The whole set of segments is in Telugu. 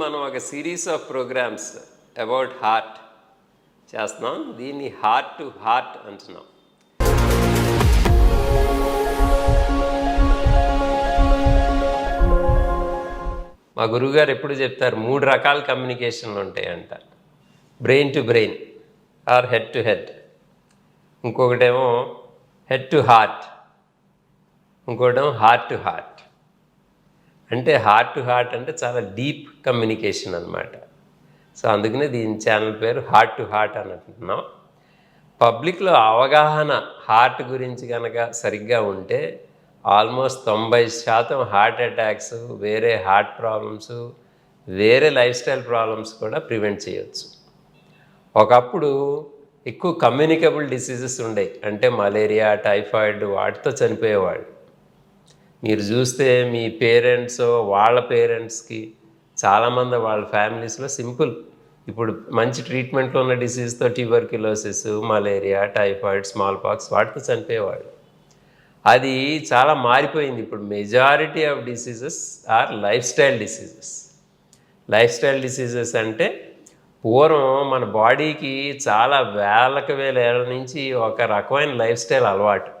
మనం ఒక series of programs about heart చేస్తున్నాం. దీన్ని హార్ట్ టు హార్ట్ అంటున్నాం. మా గురువుగారు ఎప్పుడు చెప్తారు మూడు రకాల కమ్యూనికేషన్లు ఉంటాయంట. Brain to brain or head to head ఇంకొకటేమో head to heart ఇంకోటేమో హార్ట్ టు హార్ట్ అంటే హార్ట్ టు హార్ట్ అంటే చాలా డీప్ కమ్యూనికేషన్ అనమాట సో అందుకనే దీని ఛానల్ పేరు హార్ట్ టు హార్ట్ అని అంటున్నాం. పబ్లిక్లో అవగాహన హార్ట్ గురించి కనుక సరిగ్గా ఉంటే ఆల్మోస్ట్ తొంభై శాతం హార్ట్ అటాక్స్ వేరే హార్ట్ ప్రాబ్లమ్స్ వేరే లైఫ్ స్టైల్ ప్రాబ్లమ్స్ కూడా ప్రివెంట్ చేయొచ్చు. ఒకప్పుడు ఎక్కువ కమ్యూనికబుల్ డిసీజెస్ ఉండేవి అంటే మలేరియా టైఫాయిడ్ వాటితో చనిపోయేవాళ్ళు. మీరు చూస్తే మీ పేరెంట్స్ వాళ్ళ పేరెంట్స్కి చాలామంది వాళ్ళ ఫ్యామిలీస్లో సింపుల్. ఇప్పుడు మంచి ట్రీట్మెంట్లో ఉన్న డిసీజ్తో tuberculosis malaria typhoid small pox వాటితో చనిపోయేవాళ్ళు. అది చాలా మారిపోయింది. ఇప్పుడు majority of diseases are lifestyle diseases. Lifestyle diseases అంటే పూర్వం మన బాడీకి చాలా వేలకు వేల ఏళ్ళ నుంచి ఒక రకమైన లైఫ్ స్టైల్ అలవాటు.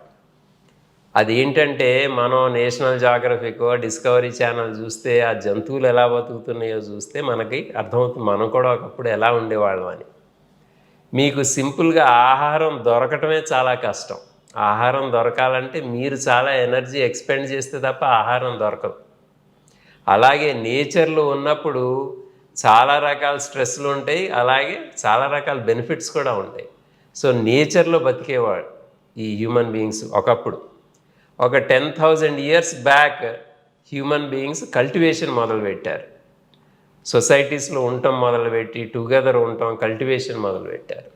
అది ఏంటంటే మనం నేషనల్ జాగ్రఫీకో డిస్కవరీ ఛానల్ చూస్తే ఆ జంతువులు ఎలా బతుకుతున్నాయో చూస్తే మనకి అర్థమవుతుంది. మనం కూడా ఒకప్పుడు ఎలా ఉండేవాళ్ళం అని. మీకు సింపుల్గా ఆహారం దొరకటమే చాలా కష్టం. ఆహారం దొరకాలంటే మీరు చాలా ఎనర్జీ ఎక్స్పెండ్ చేస్తే తప్ప ఆహారం దొరకదు. అలాగే నేచర్లో ఉన్నప్పుడు చాలా రకాల స్ట్రెస్లు ఉంటాయి. అలాగే చాలా రకాల బెనిఫిట్స్ కూడా ఉంటాయి. సో నేచర్లో బతికేవాడు ఈ హ్యూమన్ బీయింగ్స్ ఒకప్పుడు. ఒక ten thousand years back human beings cultivation మొదలుపెట్టారు. సొసైటీస్లో ఉండటం మొదలుపెట్టి టుగెదర్ ఉండటం కల్టివేషన్ మొదలుపెట్టారు.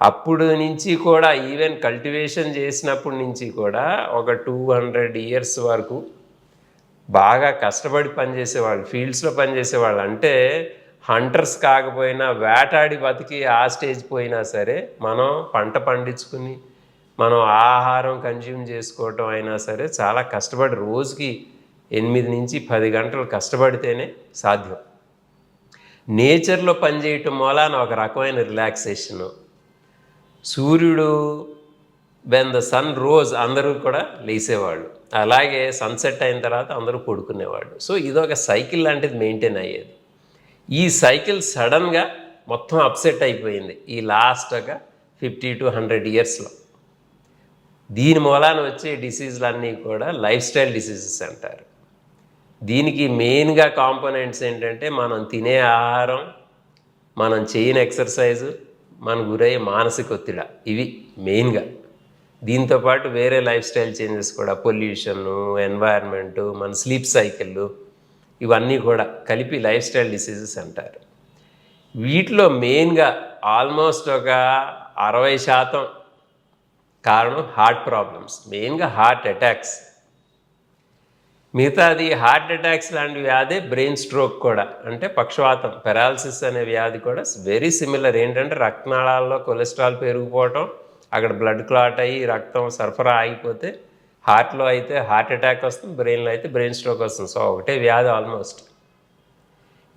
అప్పుడు నుంచి కూడా ఈవెన్ కల్టివేషన్ చేసినప్పటి నుంచి కూడా ఒక టూ హండ్రెడ్ ఇయర్స్ వరకు బాగా కష్టపడి పనిచేసేవాళ్ళు ఫీల్డ్స్లో పనిచేసేవాళ్ళు అంటే హంటర్స్ కాకపోయినా వేటాడి బతికి ఆ స్టేజ్ పోయినా సరే మనం పంట పండించుకుని మనం ఆహారం కన్జ్యూమ్ చేసుకోవటం అయినా సరే చాలా కష్టపడి రోజుకి ఎనిమిది నుంచి పది గంటలు కష్టపడితేనే సాధ్యం. నేచర్లో పనిచేయటం మూలాన ఒక రకమైన రిలాక్సేషను సూర్యుడు వెన్ ద సన్ రోజ్ అందరూ కూడా లేసేవాళ్ళు. అలాగే సన్సెట్ అయిన తర్వాత అందరూ పడుకునేవాళ్ళు. సో ఇదొక సైకిల్ లాంటిది మెయింటైన్ అయ్యేది. ఈ సైకిల్ సడన్గా మొత్తం అప్సెట్ అయిపోయింది. ఈ లాస్ట్ ఒక ఫిఫ్టీ టు హండ్రెడ్ ఇయర్స్లో దీని మూలాన వచ్చే డిసీజులన్నీ కూడా లైఫ్ స్టైల్ డిసీజెస్ అంటారు. దీనికి మెయిన్గా కాంపోనెంట్స్ ఏంటంటే మనం తినే ఆహారం మనం చేయని ఎక్సర్సైజు మన గురయ్యే మానసిక ఒత్తిడి ఇవి మెయిన్గా దీంతోపాటు వేరే లైఫ్ స్టైల్ చేంజెస్ కూడా పొల్యూషన్ ఎన్వైర్న్మెంటు మన స్లీప్ సైకిళ్ళు ఇవన్నీ కూడా కలిపి లైఫ్ స్టైల్ డిసీజెస్ అంటారు. వీటిలో మెయిన్గా ఆల్మోస్ట్ ఒక అరవై శాతం కారణం హార్ట్ ప్రాబ్లమ్స్ మెయిన్గా హార్ట్ అటాక్స్. మిగతాది హార్ట్ అటాక్స్ లాంటి వ్యాధి బ్రెయిన్ స్ట్రోక్ కూడా. అంటే పక్షవాతం పెరాలసిస్ అనే వ్యాధి కూడా వెరీ సిమిలర్. ఏంటంటే రక్తనాళాల్లో కొలెస్ట్రాల్ పెరిగిపోవటం అక్కడ బ్లడ్ క్లాట్ అయ్యి రక్తం సరఫరా ఆగిపోతే హార్ట్లో అయితే హార్ట్ అటాక్ వస్తుంది బ్రెయిన్లో అయితే బ్రెయిన్ స్ట్రోక్ వస్తుంది. సో ఒకటే వ్యాధి ఆల్మోస్ట్.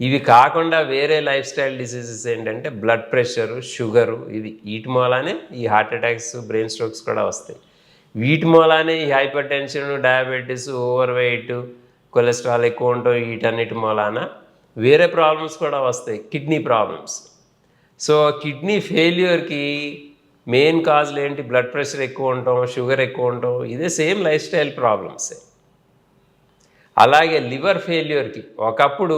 ఇవి కాకుండా వేరే లైఫ్ స్టైల్ డిసీజెస్ ఏంటంటే బ్లడ్ ప్రెషరు షుగరు ఇవి వీటి మూలానే ఈ హార్ట్ అటాక్స్ బ్రెయిన్ స్ట్రోక్స్ కూడా వస్తాయి. వీటి మూలానే ఈ hypertension diabetes overweight cholesterol ఎక్కువ ఉంటాం వీటన్నిటి మూలాన వేరే ప్రాబ్లమ్స్ కూడా వస్తాయి. Kidney problems. సో కిడ్నీ ఫెయిల్యూర్కి మెయిన్ కాజులు ఏంటి? బ్లడ్ ప్రెషర్ ఎక్కువ ఉంటాం షుగర్ ఎక్కువ ఉంటాం ఇదే సేమ్ లైఫ్ స్టైల్ ప్రాబ్లమ్సే. అలాగే లివర్ ఫెయిల్యూర్కి. ఒకప్పుడు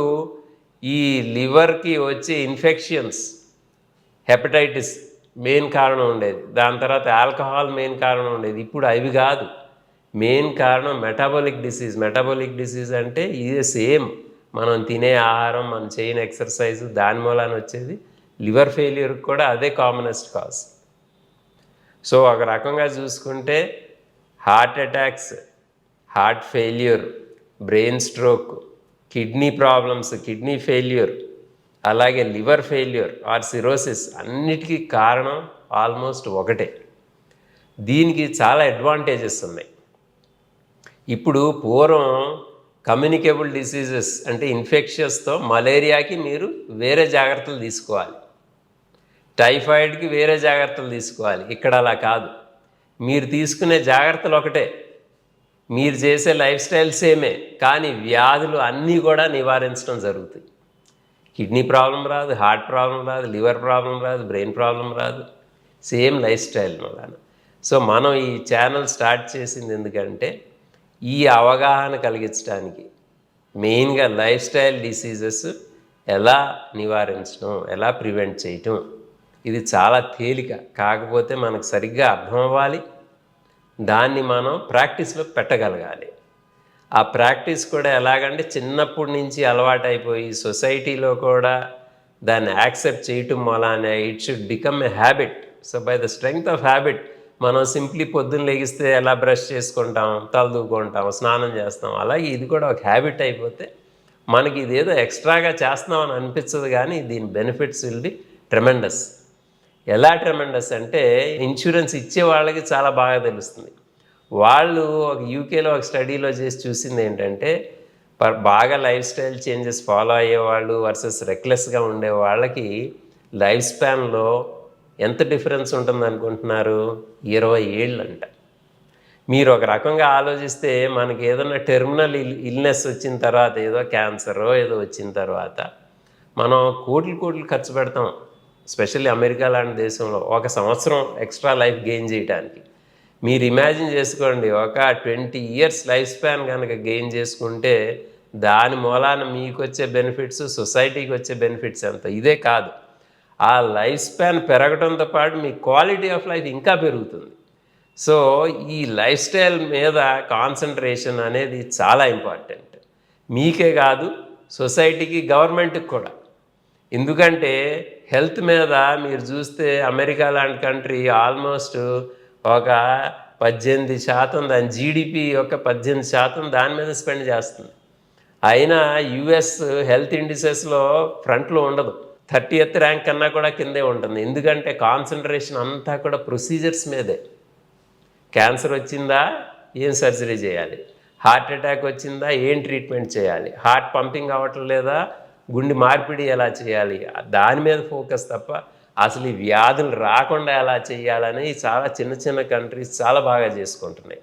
ఈ లివర్కి వచ్చే ఇన్ఫెక్షన్స్ హెపటైటిస్ మెయిన్ కారణం ఉండేది. దాని తర్వాత ఆల్కహాల్ మెయిన్ కారణం ఉండేది. ఇప్పుడు అవి కాదు. మెయిన్ కారణం మెటాబోలిక్ డిసీజ్. మెటాబోలిక్ డిసీజ్ అంటే ఇదే సేమ్. మనం తినే ఆహారం మనం చేయని ఎక్సర్సైజ్ దాని మూలాన వచ్చేది. లివర్ ఫెయిల్యూర్ కూడా అదే కామనెస్ట్ కాజ్ సో ఒక రకంగా చూసుకుంటే heart attacks heart failure brain stroke kidney problems kidney failure అలాగే లివర్ ఫెయిల్యూర్ ఆర్ సిరోసిస్ అన్నిటికీ కారణం ఆల్మోస్ట్ ఒకటే. దీనికి చాలా అడ్వాంటేజెస్ ఉన్నాయి. ఇప్పుడు పూర్వం కమ్యూనికేబుల్ డిసీజెస్ అంటే ఇన్ఫెక్షన్స్తో మలేరియాకి మీరు వేరే జాగ్రత్తలు తీసుకోవాలి. టైఫాయిడ్కి వేరే జాగ్రత్తలు తీసుకోవాలి. ఇక్కడ అలా కాదు. మీరు తీసుకునే జాగ్రత్తలు ఒకటే. మీరు చేసే లైఫ్ స్టైల్ సేమే కానీ వ్యాధులు అన్నీ కూడా నివారించడం జరుగుతాయి కిడ్నీ ప్రాబ్లం రాదు హార్ట్ ప్రాబ్లం రాదు లివర్ ప్రాబ్లం రాదు బ్రెయిన్ ప్రాబ్లం రాదు. సేమ్ లైఫ్ స్టైల్ వలన సో మనం ఈ ఛానల్ స్టార్ట్ చేసింది ఎందుకంటే ఈ అవగాహన కలిగించడానికి మెయిన్గా లైఫ్ స్టైల్ డిసీజెస్ ఎలా నివారించడం ఎలా ప్రివెంట్ చేయటం ఇది చాలా తేలిక. కాకపోతే మనకు సరిగ్గా అర్థం అవ్వాలి దాన్ని మనం ప్రాక్టీస్లో పెట్టగలగాలి. ఆ ప్రాక్టీస్ కూడా ఎలాగంటే చిన్నప్పటి నుంచి అలవాటైపోయి సొసైటీలో కూడా దాన్ని యాక్సెప్ట్ చేయటం వలనే it should become a habit. So by the strength of habit మనం సింప్లీ పొద్దున్న లెగిస్తే ఎలా బ్రష్ చేసుకుంటాం తలదూకుంటాం స్నానం చేస్తాం అలాగే ఇది కూడా ఒక హ్యాబిట్ అయిపోతే మనకి ఇదేదో ఎక్స్ట్రాగా చేస్తున్నామని అనిపించదు కానీ దీని బెనిఫిట్స్ విల్ బి ట్రెమెండస్. ఎలా ట్రెమెండస్ అంటే ఇన్సూరెన్స్ ఇచ్చే వాళ్ళకి చాలా బాగా తెలుస్తుంది. వాళ్ళు ఒక యూకేలో ఒక స్టడీలో చేసి చూసింది ఏంటంటే బాగా లైఫ్ స్టైల్ చేంజెస్ ఫాలో అయ్యేవాళ్ళు వర్సెస్ రెక్లెస్గా ఉండే వాళ్ళకి లైఫ్ స్పాన్లో ఎంత డిఫరెన్స్ ఉంటుంది అనుకుంటున్నారు? ఇరవై ఏళ్ళు అంట మీరు ఒక రకంగా ఆలోచిస్తే మనకి ఏదైనా టెర్మినల్ ఇల్నెస్ వచ్చిన తర్వాత ఏదో క్యాన్సరో ఏదో వచ్చిన తర్వాత మనం కోట్లు కోట్లు ఖర్చు పెడతాం. స్పెషల్లీ అమెరికా లాంటి దేశంలో ఒక సంవత్సరం ఎక్స్ట్రా లైఫ్ గెయిన్ చేయడానికి మీరు ఇమాజిన్ చేసుకోండి ఒక ట్వంటీ ఇయర్స్ లైఫ్ స్పాన్ కనుక గెయిన్ చేసుకుంటే దాని మూలాన మీకు వచ్చే బెనిఫిట్స్ సొసైటీకి వచ్చే బెనిఫిట్స్ ఎంత ఇదే కాదు. ఆ లైఫ్ స్పాన్ పెరగడంతో పాటు మీ క్వాలిటీ ఆఫ్ లైఫ్ ఇంకా పెరుగుతుంది. సో ఈ లైఫ్ స్టైల్ మీద కాన్సన్ట్రేషన్ అనేది చాలా ఇంపార్టెంట్. మీకే కాదు సొసైటీకి గవర్నమెంట్కి కూడా. ఎందుకంటే హెల్త్ మీద మీరు చూస్తే అమెరికా లాంటి కంట్రీ ఆల్మోస్ట్ ఒక పద్దెనిమిది శాతం దాని జీడిపి యొక్క పద్దెనిమిది శాతం దాని మీద స్పెండ్ చేస్తుంది. అయినా యుఎస్ హెల్త్ ఇండిసెస్లో ఫ్రంట్లో ఉండదు. థర్టీ ఎత్ ర్యాంక్ కన్నా కూడా కిందే ఉంటుంది. ఎందుకంటే కాన్సన్ట్రేషన్ అంతా కూడా ప్రొసీజర్స్ మీదే. క్యాన్సర్ వచ్చిందా? ఏం సర్జరీ చేయాలి? హార్ట్ అటాక్ వచ్చిందా? ఏం ట్రీట్మెంట్ చేయాలి? హార్ట్ పంపింగ్ అవ్వటం లేదా గుండె మార్పిడి ఎలా చేయాలి? దాని మీద ఫోకస్ తప్ప అసలు ఈ వ్యాధులు రాకుండా ఎలా చేయాలని చాలా చిన్న చిన్న కంట్రీస్ చాలా బాగా చేసుకుంటున్నాయి.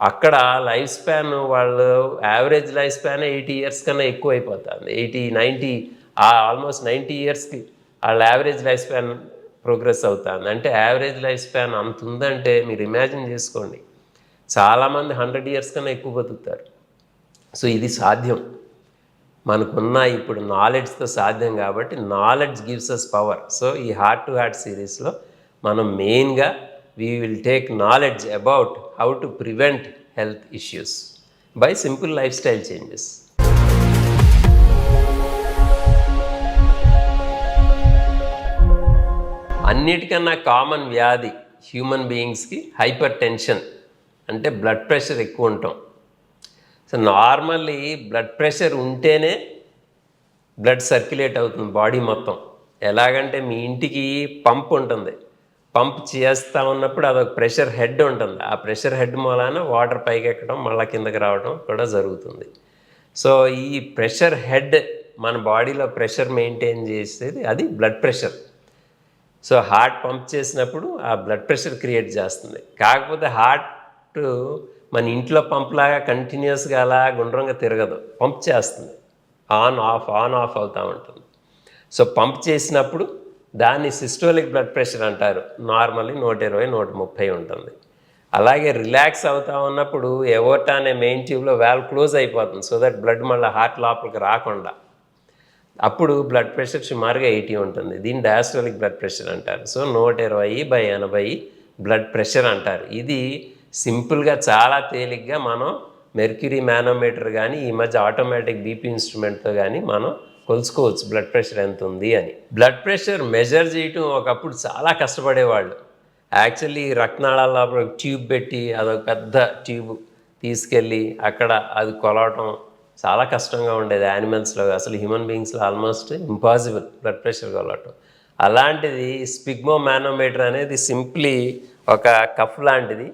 అక్కడ లైఫ్ స్పాన్ వాళ్ళు average life span eighty years కన్నా ఎక్కువ అయిపోతుంది ఎయిటీ నైంటీ ఆల్మోస్ట్ నైంటీ ఇయర్స్కి వాళ్ళ యావరేజ్ లైఫ్ స్పాన్ ప్రోగ్రెస్ అవుతుంది. అంటే యావరేజ్ లైఫ్ స్పాన్ అంత ఉందంటే మీరు ఇమాజిన్ చేసుకోండి. చాలామంది హండ్రెడ్ ఇయర్స్ కన్నా ఎక్కువ బతుకుతారు. సో ఇది సాధ్యం. మనకున్న ఇప్పుడు నాలెడ్జ్తో సాధ్యం కాబట్టి knowledge gives us power so ఈ హార్ట్ టు హార్ట్ సిరీస్లో మనం మెయిన్గా we will take knowledge about how to prevent health issues by simple lifestyle changes అన్నిటికన్నా కామన్ వ్యాధి హ్యూమన్ బీయింగ్స్కి హైపర్ టెన్షన్ అంటే బ్లడ్ ప్రెషర్ ఎక్కువ ఉంటాం. సో నార్మల్లీ బ్లడ్ ప్రెషర్ ఉంటేనే బ్లడ్ సర్క్యులేట్ అవుతుంది బాడీ మొత్తం. ఎలాగంటే మీ ఇంటికి పంప్ ఉంటుంది. పంప్ చేస్తూ ఉన్నప్పుడు అదొక ప్రెషర్ హెడ్ ఉంటుంది. ఆ ప్రెషర్ హెడ్ మూలాన వాటర్ పైకి ఎక్కడం మళ్ళీ కిందకి రావడం కూడా జరుగుతుంది. సో ఈ ప్రెషర్ హెడ్ మన బాడీలో ప్రెషర్ మెయింటైన్ చేసేది అది blood pressure. So heart pump చేసినప్పుడు ఆ బ్లడ్ ప్రెషర్ క్రియేట్ చేస్తుంది. కాకపోతే హార్ట్ మన ఇంట్లో పంప్లాగా కంటిన్యూస్గా అలా గుండ్రంగా తిరగదు. పంప్ చేస్తుంది. ఆన్ ఆఫ్ ఆన్ ఆఫ్ అవుతూ ఉంటుంది. సో పంప్ చేసినప్పుడు దాన్ని సిస్టోలిక్ బ్లడ్ ప్రెషర్ అంటారు. నార్మల్లీ నూట ఇరవై నూట ముప్పై ఉంటుంది. అలాగే రిలాక్స్ అవుతా ఉన్నప్పుడు ఎవోటా అనే మెయిన్ ట్యూబ్లో వాల్వ్ క్లోజ్ అయిపోతుంది. సో దట్ బ్లడ్ మళ్ళీ హార్ట్ లోపలికి రాకుండా. అప్పుడు బ్లడ్ ప్రెషర్ సుమారుగా ఎయిటీ ఉంటుంది. దీన్ని డయాస్టోలిక్ బ్లడ్ ప్రెషర్ అంటారు. సో నూట ఇరవై బై ఎనభై బ్లడ్ ప్రెషర్ అంటారు. ఇది సింపుల్గా చాలా తేలిగ్గా మనం మెర్క్యూరీ మ్యానోమీటర్ కానీ ఈ మధ్య ఆటోమేటిక్ బీపీ ఇన్స్ట్రుమెంట్తో కానీ మనం కొలుసుకోవచ్చు బ్లడ్ ప్రెషర్ ఎంత ఉంది అని. బ్లడ్ ప్రెషర్ మెజర్ చేయటం ఒకప్పుడు చాలా కష్టపడేవాళ్ళు. యాక్చువల్లీ రక్తనాళాల లోపల ట్యూబ్ పెట్టి అదొక పెద్ద ట్యూబ్ తీసుకెళ్ళి అక్కడ అది కొలవటం చాలా కష్టంగా ఉండేది యానిమల్స్లో. అసలు హ్యూమన్ బీయింగ్స్లో ఆల్మోస్ట్ ఇంపాసిబుల్ బ్లడ్ ప్రెషర్ కొలవటం. అలాంటిది స్పిగ్మో మేనోమీటర్ అనేది సింప్లీ ఒక కఫ్ లాంటిది.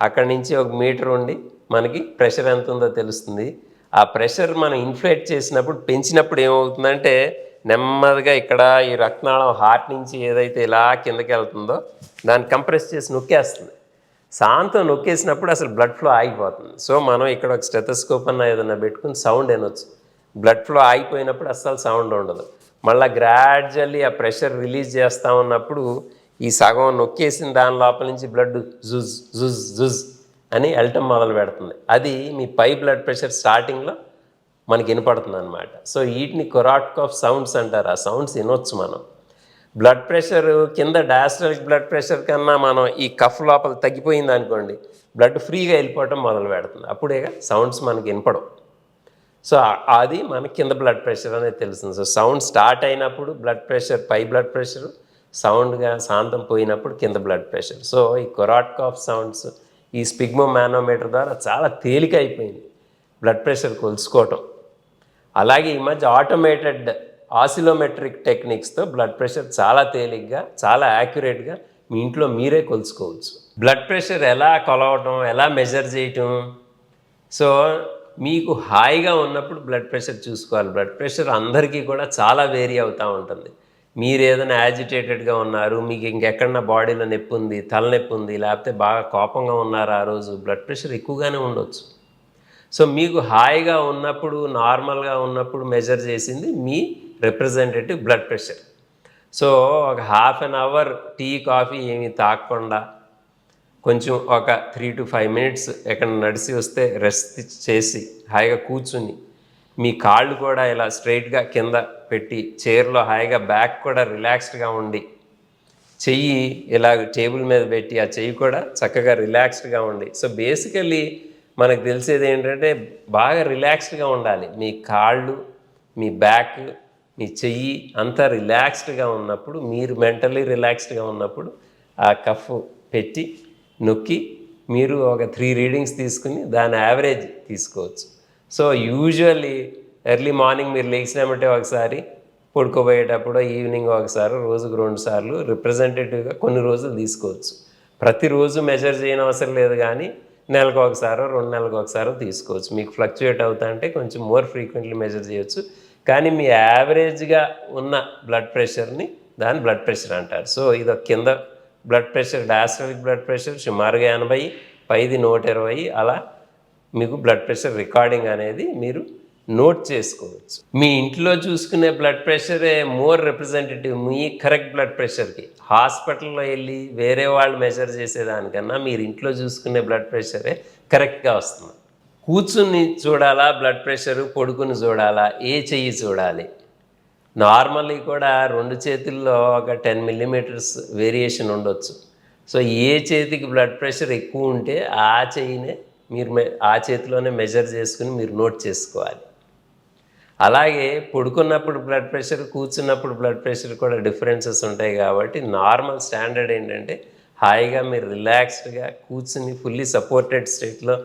అక్కడి నుంచి ఒక మీటర్ ఉండి మనకి ప్రెషర్ ఎంత ఉందో తెలుస్తుంది. ఆ ప్రెషర్ మనం ఇన్ఫ్లేట్ చేసినప్పుడు పెంచినప్పుడు ఏమవుతుందంటే నెమ్మదిగా ఇక్కడ ఈ రక్తనాళం హార్ట్ నుంచి ఏదైతే ఇలా కిందకి వెళ్తుందో దాన్ని కంప్రెస్ చేసి నొక్కేస్తుంది. సాంతం నొక్కేసినప్పుడు అసలు బ్లడ్ ఫ్లో ఆగిపోతుంది. సో మనం ఇక్కడ ఒక స్టెథోస్కోప్ అన్న ఏదన్నా పెట్టుకుని సౌండ్ వినొచ్చు. బ్లడ్ ఫ్లో ఆగిపోయినప్పుడు అస్సలు సౌండ్ ఉండదు. మళ్ళీ గ్రాడ్యువల్లీ ఆ ప్రెషర్ రిలీజ్ చేస్తూ ఉన్నప్పుడు ఈ సగం నొక్కేసిన దాని లోపల నుంచి బ్లడ్ జుజ్ జుజ్ జుజ్ అని వెళ్ళటం మొదలు పెడుతుంది. అది మీ పై బ్లడ్ ప్రెషర్ స్టార్టింగ్లో మనకి వినపడుతుంది అనమాట సో వీటిని కొరాట్కాఫ్ సౌండ్స్ అంటారు. ఆ సౌండ్స్ వినొచ్చు మనం. బ్లడ్ ప్రెషర్ కింద డయాస్టలిక్ బ్లడ్ ప్రెషర్ కన్నా మనం ఈ కఫ్ లోపల తగ్గిపోయింది అనుకోండి బ్లడ్ ఫ్రీగా వెళ్ళిపోవటం మొదలు పెడుతుంది. అప్పుడే సౌండ్స్ మనకి వినపడవు. సో అది మన కింద బ్లడ్ ప్రెషర్ అనేది తెలుస్తుంది. సో సౌండ్ స్టార్ట్ అయినప్పుడు బ్లడ్ ప్రెషర్ పై బ్లడ్ ప్రెషర్ సౌండ్గా శాంతం పోయినప్పుడు కింద బ్లడ్ ప్రెషర్. సో ఈ కొరాట్కాఫ్ సౌండ్స్ ఈ స్పిగ్మో మానోమీటర్ ద్వారా చాలా తేలిక అయిపోయింది బ్లడ్ ప్రెషర్ కొలుసుకోవటం. అలాగే ఈ మధ్య ఆటోమేటెడ్ ఆసిలోమెట్రిక్ టెక్నిక్స్తో బ్లడ్ ప్రెషర్ చాలా తేలిగ్గా చాలా యాక్యురేట్గా మీ ఇంట్లో మీరే కొలుసుకోవచ్చు. బ్లడ్ ప్రెషర్ ఎలా కొలవటం ఎలా మెజర్ చేయటం. సో మీకు హాయిగా ఉన్నప్పుడు బ్లడ్ ప్రెషర్ చూసుకోవాలి. బ్లడ్ ప్రెషర్ అందరికీ కూడా చాలా వేరీ అవుతూ ఉంటుంది. మీరు ఏదైనా యాజిటేటెడ్గా ఉన్నారు మీకు ఇంకెక్కడన్నా బాడీలో నొప్పి ఉంది తలనొప్పి ఉంది లేకపోతే బాగా కోపంగా ఉన్నారు ఆ రోజు బ్లడ్ ప్రెషర్ ఎక్కువగానే ఉండొచ్చు. సో మీకు హాయిగా ఉన్నప్పుడు నార్మల్గా ఉన్నప్పుడు మెజర్ చేసింది మీ రిప్రజెంటేటివ్ బ్లడ్ ప్రెషర్ సో ఒక half an hour tea coffee ఏమీ తాగకుండా కొంచెం ఒక త్రీ టు ఫైవ్ మినిట్స్ ఎక్కడ నడిచి వస్తే రెస్ట్ చేసి హాయిగా కూర్చుని మీ కాళ్ళు కూడా ఇలా స్ట్రైట్గా కింద పెట్టి చైర్లో హాయిగా బ్యాక్ కూడా రిలాక్స్డ్గా ఉండి చెయ్యి ఇలా టేబుల్ మీద పెట్టి ఆ చెయ్యి కూడా చక్కగా రిలాక్స్డ్గా ఉండి. సో బేసికల్లీ మనకు తెలిసేది ఏంటంటే బాగా రిలాక్స్డ్గా ఉండాలి. మీ కాళ్ళు మీ బ్యాక్ మీ చెయ్యి అంతా రిలాక్స్డ్గా ఉన్నప్పుడు మీరు మెంటలీ రిలాక్స్డ్గా ఉన్నప్పుడు ఆ కఫ్ పెట్టి నొక్కి మీరు ఒక త్రీ రీడింగ్స్ తీసుకుని దాని యావరేజ్ తీసుకోవచ్చు. సో యూజువల్లీ ఎర్లీ మార్నింగ్ మీరు లేచినామంటే ఒకసారి పడుకోబోయేటప్పుడు ఈవినింగ్ ఒకసారి రోజుకు రెండు సార్లు రిప్రజెంటేటివ్గా కొన్ని రోజులు తీసుకోవచ్చు. ప్రతిరోజు మెజర్ చేయని అవసరం లేదు కానీ నెలకు ఒకసారో రెండు నెలలకు ఒకసారో తీసుకోవచ్చు. మీకు ఫ్లక్చుయేట్ అవుతా అంటే కొంచెం మోర్ ఫ్రీక్వెంట్లీ మెజర్ చేయొచ్చు. కానీ మీ యావరేజ్గా ఉన్న బ్లడ్ ప్రెషర్ని దాని బ్లడ్ ప్రెషర్ అంటారు. సో ఇది ఒక కింద blood pressure diastolic blood pressure సుమారుగా ఎనభై పైది నూట ఇరవై అలా మీకు బ్లడ్ ప్రెషర్ రికార్డింగ్ అనేది మీరు నోట్ చేసుకోవచ్చు. మీ ఇంట్లో చూసుకునే బ్లడ్ ప్రెషరే మోర్ రిప్రజెంటేటివ్ మీ కరెక్ట్ బ్లడ్ ప్రెషర్కి హాస్పిటల్లో వెళ్ళి వేరే వాళ్ళు మెజర్ చేసేదానికన్నా మీరు ఇంట్లో చూసుకునే బ్లడ్ ప్రెషరే కరెక్ట్గా వస్తుంది. కూర్చుని చూడాలా బ్లడ్ ప్రెషర్ పడుకుని చూడాలా ఏ చెయ్యి చూడాలి? నార్మల్లీ కూడా రెండు చేతుల్లో ఒక టెన్ మిల్లీమీటర్స్ వేరియేషన్ ఉండొచ్చు. సో ఏ చేతికి బ్లడ్ ప్రెషర్ ఎక్కువ ఉంటే ఆ చెయ్యినే మీరు మె- ఆ చేతిలోనే మెజర్ చేసుకుని మీరు నోట్ చేసుకోవాలి. అలాగే పడుకున్నప్పుడు బ్లడ్ ప్రెషర్ కూర్చున్నప్పుడు బ్లడ్ ప్రెషర్ కూడా డిఫరెన్సెస్ ఉంటాయి కాబట్టి నార్మల్ స్టాండర్డ్ ఏంటంటే హాయిగా మీరు రిలాక్స్డ్గా కూర్చుని ఫుల్లీ సపోర్టెడ్ స్టేట్లో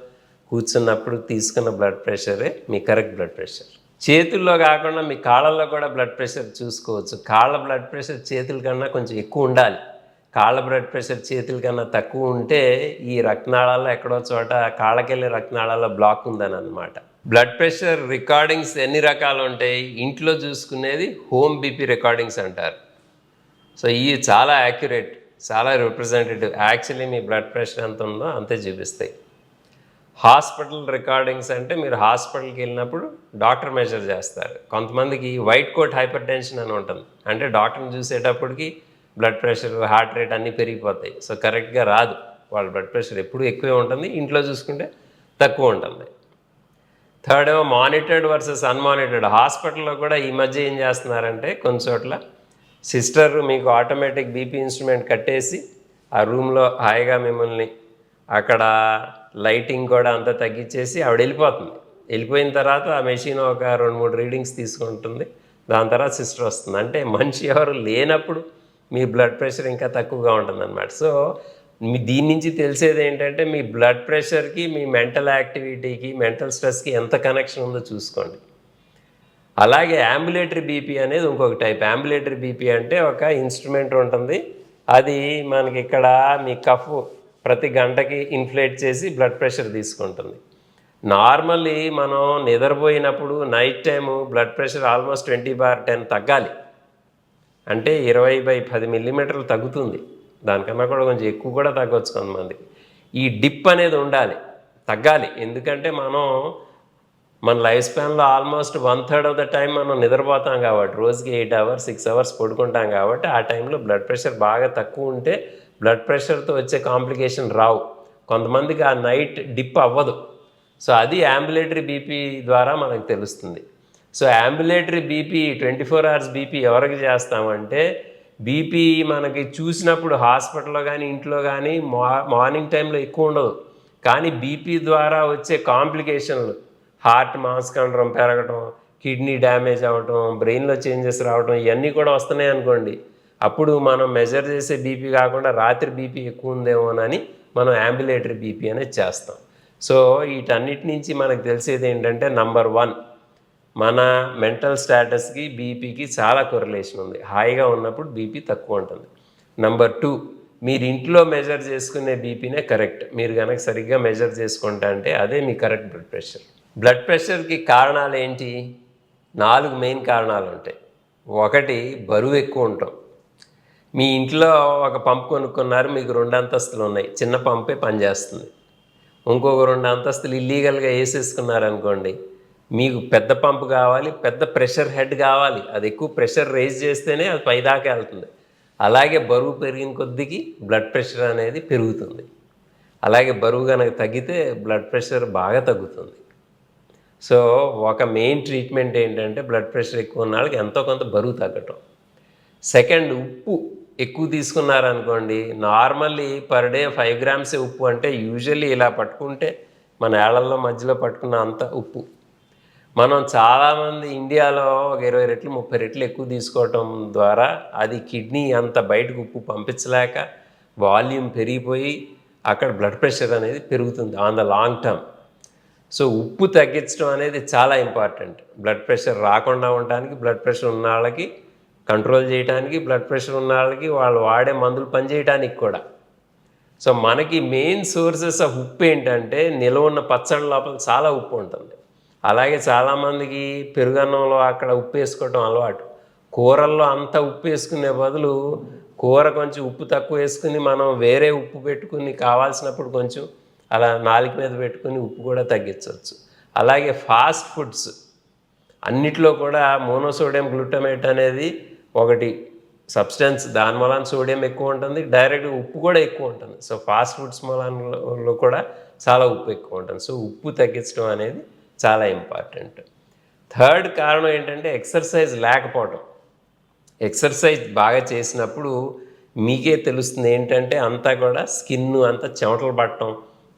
కూర్చున్నప్పుడు తీసుకున్న బ్లడ్ ప్రెషరే మీ కరెక్ట్ బ్లడ్ ప్రెషర్ చేతుల్లో కాకుండా మీ కాళ్ళల్లో కూడా బ్లడ్ ప్రెషర్ చూసుకోవచ్చు. కాళ్ళ బ్లడ్ ప్రెషర్ చేతుల కన్నా కొంచెం ఎక్కువ ఉండాలి. కాళ్ళ బ్లడ్ ప్రెషర్ చేతుల కన్నా తక్కువ ఉంటే ఈ రక్తనాళాల్లో ఎక్కడో చోట కాళ్ళకెళ్ళే రక్తనాళాల్లో బ్లాక్ ఉందని అనమాట బ్లడ్ ప్రెషర్ రికార్డింగ్స్ ఎన్ని రకాలు ఉంటాయి? ఇంట్లో చూసుకునేది హోమ్ బీపీ రికార్డింగ్స్ అంటారు. సో ఇవి చాలా యాక్యురేట్ చాలా రిప్రజెంటేటివ్ యాక్చువల్లీ మీ బ్లడ్ ప్రెషర్ ఎంత ఉందో అంతే చూపిస్తాయి. హాస్పిటల్ రికార్డింగ్స్ అంటే మీరు హాస్పిటల్కి వెళ్ళినప్పుడు డాక్టర్ మెజర్ చేస్తారు. కొంతమందికి వైట్ కోట్ హైపర్ టెన్షన్ అని ఉంటుంది. అంటే డాక్టర్ని చూసేటప్పటికి బ్లడ్ ప్రెషర్ హార్ట్ రేట్ అన్నీ పెరిగిపోతాయి. సో కరెక్ట్గా రాదు. వాళ్ళ బ్లడ్ ప్రెషర్ ఎప్పుడు ఎక్కువే ఉంటుంది. ఇంట్లో చూసుకుంటే తక్కువ ఉంటుంది. థర్డ్ ఏమో మానిటర్డ్ వర్సెస్ అన్మానిటర్డ్. హాస్పిటల్లో కూడా ఈ మధ్య ఏం చేస్తున్నారంటే కొన్ని చోట్ల సిస్టర్ మీకు ఆటోమేటిక్ బీపీ ఇన్స్ట్రుమెంట్ కట్టేసి ఆ రూమ్లో హాయిగా మిమ్మల్ని అక్కడ లైటింగ్ కూడా అంతా తగ్గించేసి ఆవిడ వెళ్ళిపోతుంది. వెళ్ళిపోయిన తర్వాత ఆ మెషిన్ ఒక రెండు మూడు రీడింగ్స్ తీసుకుంటుంది. దాని తర్వాత సిస్టర్ వస్తుంది. అంటే మనిషి ఎవరు లేనప్పుడు మీ బ్లడ్ ప్రెషర్ ఇంకా తక్కువగా ఉంటుంది సో మీ దీని నుంచి తెలిసేది ఏంటంటే మీ బ్లడ్ ప్రెషర్కి మీ మెంటల్ యాక్టివిటీకి మెంటల్ స్ట్రెస్కి ఎంత కనెక్షన్ ఉందో చూసుకోండి. అలాగే అంబులేటరీ బీపీ అనేది ఇంకొక టైప్ అంబులేటరీ బీపీ అంటే ఒక ఇన్స్ట్రుమెంట్ ఉంటుంది. అది మనకి ఇక్కడ మీ కఫ్ ప్రతి గంటకి ఇన్ఫ్లేట్ చేసి బ్లడ్ ప్రెషర్ తీసుకుంటుంది. నార్మల్లీ మనం నిద్రపోయినప్పుడు night time blood pressure almost twenty bar ten తగ్గాలి. అంటే ఇరవై బై పది మిల్లీమీటర్లు తగ్గుతుంది. దానికన్నా కూడా కొంచెం ఎక్కువ కూడా తగ్గొచ్చు కొంతమంది. ఈ డిప్ అనేది ఉండాలి తగ్గాలి. ఎందుకంటే మనం మన life స్పాన్లో almost one third of the time మనం నిద్రపోతాం కాబట్టి రోజుకి ఎయిట్ అవర్స్ సిక్స్ అవర్స్ పడుకుంటాం కాబట్టి ఆ టైంలో బ్లడ్ ప్రెషర్ బాగా తక్కువ ఉంటే బ్లడ్ ప్రెషర్తో వచ్చే కాంప్లికేషన్ రావు. కొంతమందికి ఆ నైట్ డిప్ అవ్వదు. సో అది యాంబులేటరీ బీపీ ద్వారా మనకు తెలుస్తుంది. So ambulatory BP twenty four hours BP ఎవరికి చేస్తామంటే బీపీ మనకి చూసినప్పుడు హాస్పిటల్లో కానీ ఇంట్లో కానీ మా మార్నింగ్ టైంలో ఎక్కువ ఉండదు. కానీ బీపీ ద్వారా వచ్చే కాంప్లికేషన్లు హార్ట్ మాంసకండరం పెరగటం కిడ్నీ డ్యామేజ్ అవ్వటం బ్రెయిన్లో చేంజెస్ రావటం ఇవన్నీ కూడా వస్తున్నాయి అనుకోండి. అప్పుడు మనం మెజర్ చేసే బీపీ కాకుండా రాత్రి బీపీ ఎక్కువ ఉందేమోనని మనం అంబులేటరీ బీపీ అనేది చేస్తాం. సో వీటన్నిటి నుంచి మనకు తెలిసేది ఏంటంటే నంబర్ వన్ మన మెంటల్ స్టేటస్కి బీపీకి చాలా కొరిలేషన్ ఉంది. హాయిగా ఉన్నప్పుడు బీపీ తక్కువ ఉంటుంది. నంబర్ టూ మీరు ఇంట్లో మెజర్ చేసుకునే బీపీనే కరెక్ట్ మీరు కనుక సరిగ్గా మెజర్ చేసుకుంటా అంటే అదే మీ కరెక్ట్ బ్లడ్ ప్రెషర్ బ్లడ్ ప్రెషర్కి కారణాలు ఏంటి? నాలుగు మెయిన్ కారణాలు ఉంటాయి. ఒకటి బరువు ఎక్కువ ఉంటాం. మీ ఇంట్లో ఒక పంప్ కొనుక్కున్నారు మీకు రెండు అంతస్తులు ఉన్నాయి. చిన్న పంపే పనిచేస్తుంది. ఇంకొక రెండు అంతస్తులు ఇల్లీగల్గా వేసేసుకున్నారు అనుకోండి మీకు పెద్ద పంపు కావాలి పెద్ద ప్రెషర్ హెడ్ కావాలి. అది ఎక్కువ ప్రెషర్ రేజ్ చేస్తేనే అది పైదాకా వెళ్తుంది. అలాగే బరువు పెరిగిన కొద్దికి బ్లడ్ ప్రెషర్ అనేది పెరుగుతుంది. అలాగే బరువు కనుక తగ్గితే బ్లడ్ ప్రెషర్ బాగా తగ్గుతుంది. సో ఒక మెయిన్ ట్రీట్మెంట్ ఏంటంటే బ్లడ్ ప్రెషర్ ఎక్కువ ఉన్న వాళ్ళకి ఎంతో కొంత బరువు తగ్గటం. సెకండ్ ఉప్పు ఎక్కువ తీసుకున్నారనుకోండి normally per day five grams ఉప్పు అంటే యూజువల్లీ ఇలా పట్టుకుంటే మన ఏళ్ళలో మధ్యలో పట్టుకున్న అంత ఉప్పు. మనం చాలామంది ఇండియాలో ఒక ఇరవై రెట్లు ముప్పై రెట్లు ఎక్కువ తీసుకోవటం ద్వారా అది కిడ్నీ అంత బయటకు ఉప్పు పంపించలేక వాల్యూమ్ పెరిగిపోయి అక్కడ బ్లడ్ ప్రెషర్ అనేది పెరుగుతుంది on the long term. So ఉప్పు తగ్గించడం అనేది చాలా ఇంపార్టెంట్. బ్లడ్ ప్రెషర్ రాకుండా ఉండడానికి బ్లడ్ ప్రెషర్ ఉన్న వాళ్ళకి కంట్రోల్ చేయడానికి బ్లడ్ ప్రెషర్ ఉన్న వాళ్ళకి వాళ్ళు వాడే మందులు పనిచేయడానికి కూడా. సో మనకి మెయిన్ సోర్సెస్ ఆఫ్ ఉప్పు ఏంటంటే నిల్వ ఉన్న పచ్చడి లోపల చాలా ఉప్పు ఉంటుంది. అలాగే చాలామందికి పెరుగన్నంలో అక్కడ ఉప్పు వేసుకోవటం అలవాటు. కూరల్లో అంత ఉప్పు వేసుకునే బదులు కూర కొంచెం ఉప్పు తక్కువ వేసుకుని మనం వేరే ఉప్పు పెట్టుకుని కావాల్సినప్పుడు కొంచెం అలా నాలుగు మీద పెట్టుకుని ఉప్పు కూడా తగ్గించవచ్చు. అలాగే ఫాస్ట్ ఫుడ్స్ అన్నిట్లో కూడా మోనోసోడియం గ్లూటమేట్ అనేది ఒకటి. సబ్స్టెన్స్ దాని మూలాన సోడియం ఎక్కువ ఉంటుంది డైరెక్ట్ ఉప్పు కూడా ఎక్కువ ఉంటుంది. సో ఫాస్ట్ ఫుడ్స్ మూలంలో కూడా చాలా ఉప్పు ఎక్కువ ఉంటుంది. సో ఉప్పు తగ్గించడం అనేది చాలా ఇంపార్టెంట్. థర్డ్ కారణం ఏంటంటే ఎక్సర్సైజ్ లేకపోవటం. ఎక్సర్సైజ్ బాగా చేసినప్పుడు మీకే తెలుస్తుంది ఏంటంటే అంతా కూడా స్కిన్ అంతా చెమటలు పట్టడం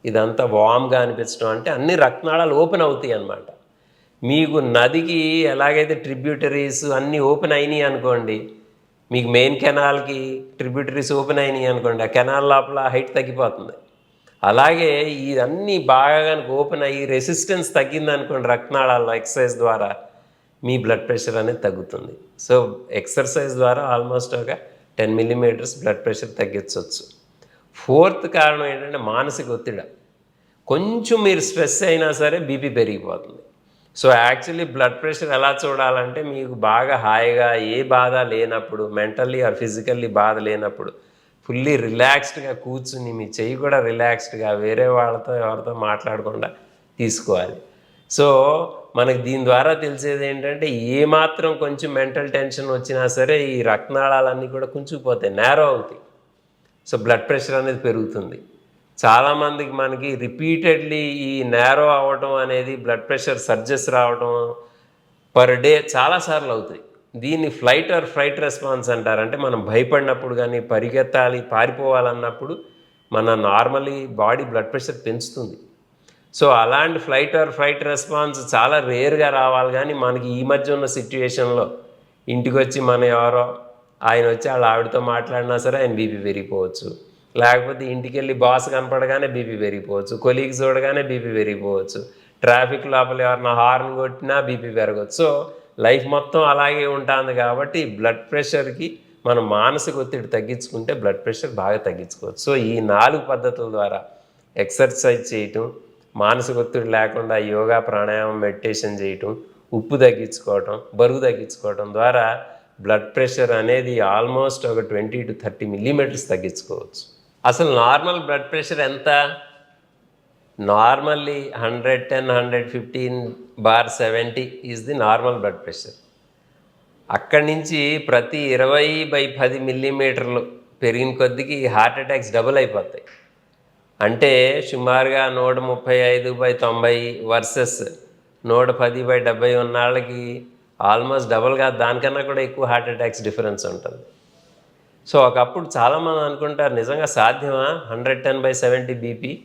ఇదంతా వామ్గా అనిపించడం అంటే అన్ని రక్తనాళాలు ఓపెన్ అవుతాయి అన్నమాట. మీకు నదికి ఎలాగైతే ట్రిబ్యూటరీస్ అన్నీ ఓపెన్ అయినాయి అనుకోండి మీకు మెయిన్ కెనాల్కి ట్రిబ్యూటరీస్ ఓపెన్ అయినాయి అనుకోండి ఆ కెనాల్ లోపల హైట్ తగ్గిపోతుంది. అలాగే ఇవన్నీ బాగా కనుక ఓపెన్ అయ్యి రెసిస్టెన్స్ తగ్గింది అనుకోండి రక్తనాళాల్లో ఎక్సర్సైజ్ ద్వారా మీ బ్లడ్ ప్రెషర్ అనేది తగ్గుతుంది. సో ఎక్సర్సైజ్ ద్వారా ఆల్మోస్ట్ ఒక టెన్ మిల్లీమీటర్స్ బ్లడ్ ప్రెషర్ తగ్గించవచ్చు. ఫోర్త్ కారణం ఏంటంటే మానసిక ఒత్తిడి. కొంచెం మీరు స్ట్రెస్ అయినా సరే బీపీ పెరిగిపోతుంది. సో యాక్చువల్లీ బ్లడ్ ప్రెషర్ ఎలా చూడాలంటే మీకు బాగా హాయిగా ఏ బాధ లేనప్పుడు మెంటల్లీ ఆర్ ఫిజికల్లీ బాధ లేనప్పుడు ఫుల్లీ రిలాక్స్డ్గా కూర్చుని మీ చెయ్యి కూడా రిలాక్స్డ్గా వేరే వాళ్ళతో ఎవరితో మాట్లాడకుండా తీసుకోవాలి. సో మనకి దీని ద్వారా తెలిసేది ఏంటంటే ఏమాత్రం కొంచెం మెంటల్ టెన్షన్ వచ్చినా సరే ఈ రక్తనాళాలన్నీ కూడా కుంచుకుపోతాయి నేరో అవుతాయి. సో బ్లడ్ ప్రెషర్ అనేది పెరుగుతుంది. చాలామందికి మనకి రిపీటెడ్లీ ఈ నేరో అవ్వటం అనేది బ్లడ్ ప్రెషర్ సర్జెస్ రావటం పర్ డే చాలాసార్లు అవుతాయి. దీన్ని ఫ్లైట్ ఆర్ ఫ్లైట్ రెస్పాన్స్ అంటారు. అంటే మనం భయపడినప్పుడు కానీ పరిగెత్తాలి పారిపోవాలన్నప్పుడు మన నార్మలీ బాడీ బ్లడ్ ప్రెషర్ పెంచుతుంది. సో అలాంటి ఫ్లైట్ ఆర్ ఫ్లైట్ రెస్పాన్స్ చాలా రేర్గా రావాలి కానీ మనకి ఈ మధ్య ఉన్న సిచ్యువేషన్లో ఇంటికి వచ్చి మన ఎవరో ఆయన వచ్చి వాళ్ళ ఆవిడతో మాట్లాడినా సరే ఆయన బీపీ పెరిగిపోవచ్చు. లేకపోతే ఇంటికి వెళ్ళి బాస్ కనపడగానే బీపీ పెరిగిపోవచ్చు. కొలీగ్స్ చూడగానే బీపీ పెరిగిపోవచ్చు. ట్రాఫిక్ లోపల ఎవరన్నా హార్న్ కొట్టినా బీపీ పెరగచ్చు. సో లైఫ్ మొత్తం అలాగే ఉంటుంది కాబట్టి బ్లడ్ ప్రెషర్కి మనం మానసిక ఒత్తిడి తగ్గించుకుంటే బ్లడ్ ప్రెషర్ బాగా తగ్గించుకోవచ్చు. సో ఈ నాలుగు పద్ధతుల ద్వారా ఎక్సర్సైజ్ చేయటం మానసిక ఒత్తిడి లేకుండా యోగా ప్రాణాయామం మెడిటేషన్ చేయటం ఉప్పు తగ్గించుకోవటం బరువు తగ్గించుకోవటం ద్వారా బ్లడ్ ప్రెషర్ అనేది ఆల్మోస్ట్ ఒక ట్వంటీ టు థర్టీ మిల్లీమీటర్స్ తగ్గించుకోవచ్చు. అసలు నార్మల్ బ్లడ్ ప్రెషర్ ఎంత? Normally hundred ten hundred fifteen bar seventy is the normal blood pressure అక్కడి నుంచి ప్రతి ఇరవై బై పది మిల్లీమీటర్లు పెరిగిన కొద్దికి హార్ట్ అటాక్స్ డబుల్ అయిపోతాయి. అంటే సుమారుగా నూట ముప్పై ఐదు బై తొంభై వర్సెస్ నూట పది బై డెబ్బై ఉన్న వాళ్ళకి ఆల్మోస్ట్ డబుల్గా దానికన్నా కూడా ఎక్కువ హార్ట్ అటాక్స్ డిఫరెన్స్ ఉంటుంది. సో ఒకప్పుడు చాలామంది అనుకుంటారు నిజంగా సాధ్యమా? Hundred ten by seventy BP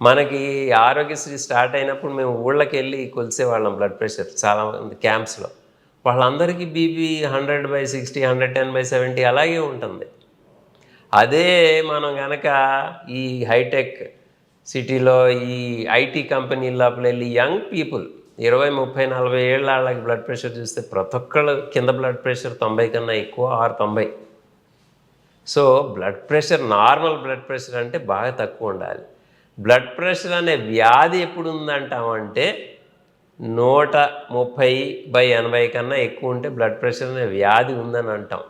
మనకి ఆరోగ్యశ్రీ స్టార్ట్ అయినప్పుడు మేము ఊళ్ళకి వెళ్ళి కొలిసేవాళ్ళం బ్లడ్ ప్రెషర్ చాలా మంది క్యాంప్స్లో వాళ్ళందరికీ BP hundred by sixty hundred ten by seventy అలాగే ఉంటుంది. అదే మనం కనుక ఈ హైటెక్ సిటీలో ఈ ఐటీ కంపెనీల లోపల వెళ్ళి యంగ్ పీపుల్ ఇరవై ముప్పై నలభై ఏళ్ళ వాళ్ళకి బ్లడ్ ప్రెషర్ చూస్తే ప్రతి ఒక్కళ్ళు కింద బ్లడ్ ప్రెషర్ తొంభై కన్నా ఎక్కువ ఆరు తొంభై. So blood pressure normal blood pressure అంటే బాగా తక్కువ ఉండాలి. బ్లడ్ ప్రెషర్ అనే వ్యాధి ఎప్పుడు ఉందంటామంటే నూట ముప్పై బై ఎనభై కన్నా ఎక్కువ ఉంటే బ్లడ్ ప్రెషర్ అనే వ్యాధి ఉందని అంటాం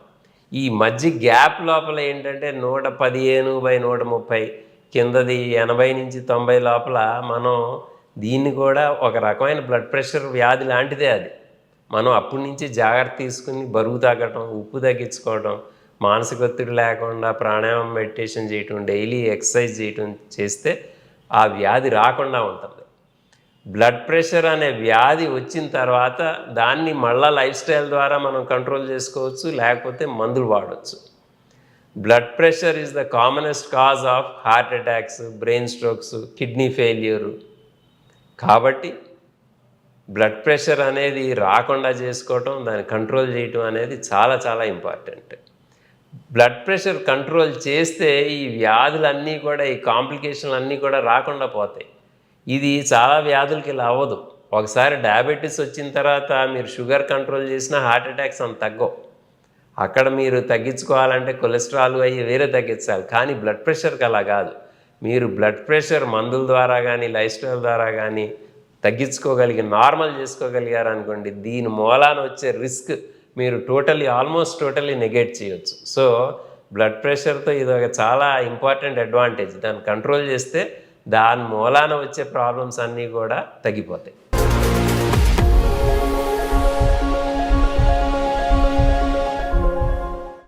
ఈ మధ్య గ్యాప్ లోపల ఏంటంటే నూట పదిహేను బై నూట ముప్పై కిందది ఎనభై నుంచి తొంభై లోపల మనం దీన్ని కూడా ఒక రకమైన బ్లడ్ ప్రెషర్ వ్యాధి లాంటిదే అది. మనం అప్పటి నుంచి జాగ్రత్త తీసుకుని బరువు తగ్గటం ఉప్పు తగ్గించుకోవడం మానసిక ఒత్తిడి లేకుండా ప్రాణాయామం మెడిటేషన్ చేయటం డైలీ ఎక్సర్సైజ్ చేయటం చేస్తే ఆ వ్యాధి రాకుండా ఉంటుంది. బ్లడ్ ప్రెషర్ అనే వ్యాధి వచ్చిన తర్వాత దాన్ని మళ్ళా లైఫ్ స్టైల్ ద్వారా మనం కంట్రోల్ చేసుకోవచ్చు లేకపోతే మందులు వాడవచ్చు blood pressure is the commonest cause of heart attacks brain strokes kidney failure. కాబట్టి బ్లడ్ ప్రెషర్ అనేది రాకుండా చేసుకోవటం దాన్ని కంట్రోల్ చేయటం అనేది చాలా చాలా ఇంపార్టెంట్. బ్లడ్ ప్రెషర్ కంట్రోల్ చేస్తే ఈ వ్యాధులన్నీ కూడా ఈ కాంప్లికేషన్లు అన్నీ కూడా రాకుండా పోతాయి. ఇది చాలా వ్యాధులకి ఇలా అవ్వదు. ఒకసారి డయాబెటీస్ వచ్చిన తర్వాత మీరు షుగర్ కంట్రోల్ చేసినా హార్ట్ అటాక్స్ అంత తగ్గవు. అక్కడ మీరు తగ్గించుకోవాలంటే కొలెస్ట్రాల్ అయ్యి వేరే తగ్గించాలి. కానీ బ్లడ్ ప్రెషర్కి అలా కాదు. మీరు బ్లడ్ ప్రెషర్ మందుల ద్వారా కానీ లైఫ్ స్టైల్ ద్వారా కానీ తగ్గించుకోగలిగి నార్మల్ చేసుకోగలిగారు అనుకోండి దీని మూలాన వచ్చే రిస్క్ మీరు టోటలీ ఆల్మోస్ట్ టోటలీ నెగెట్ చేయొచ్చు. సో బ్లడ్ ప్రెషర్తో ఇది ఒక చాలా ఇంపార్టెంట్ అడ్వాంటేజ్. దాన్ని కంట్రోల్ చేస్తే దాని మూలాన వచ్చే ప్రాబ్లమ్స్ అన్నీ కూడా తగ్గిపోతాయి.